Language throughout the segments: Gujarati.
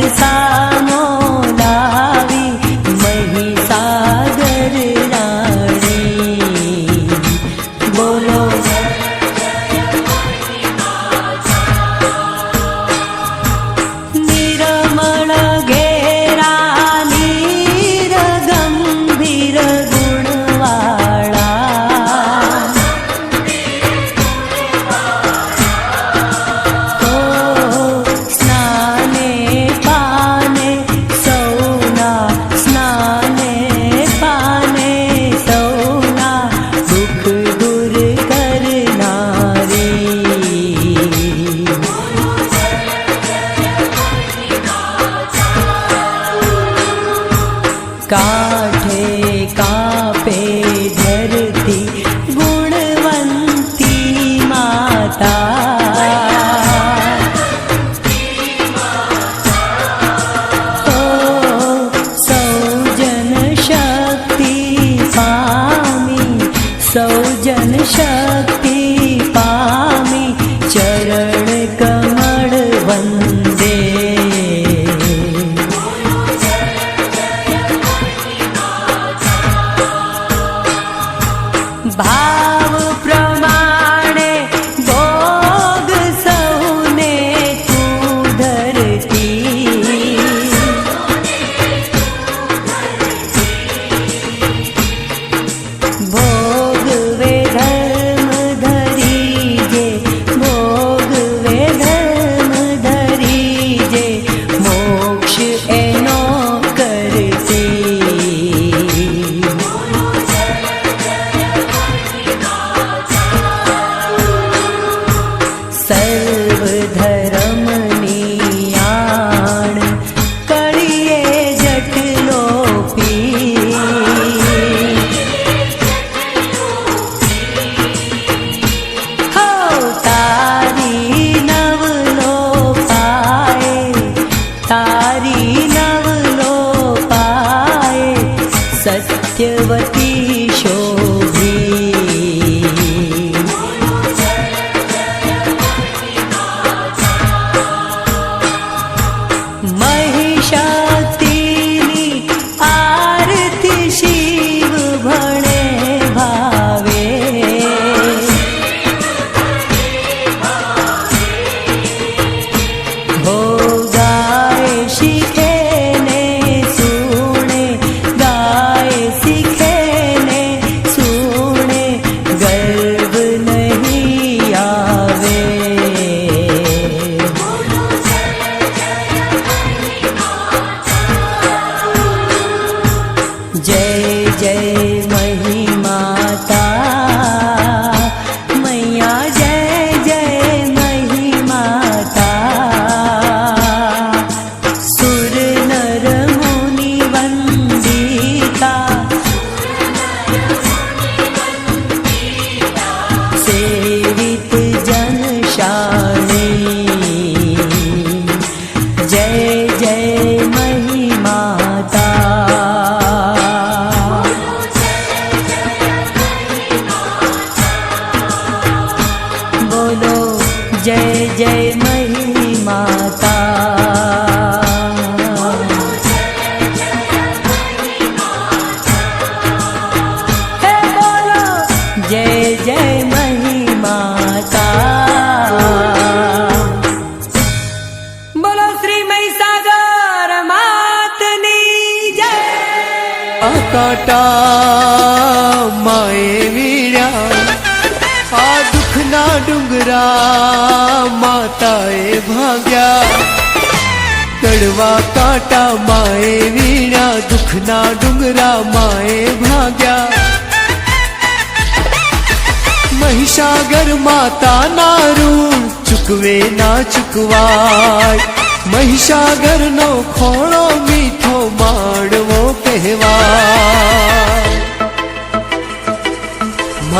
बरसा કાંટા માએ વીણ્યા. આ દુઃખના ડુંગરા માતાએ ભાગ્યા. કડવા કાંટા માએ વીણ્યા, દુઃખના ડુંગરા માએ ભાગ્યા. મહિષાગર માતાના ઋણ ચૂકવે ના ચૂકવાય. મહિષાગરનો ખોળો મીઠો માણવો કહેવાય.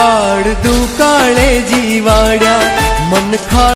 કાળ દુકાળે જીવાડ્યા. મન ખા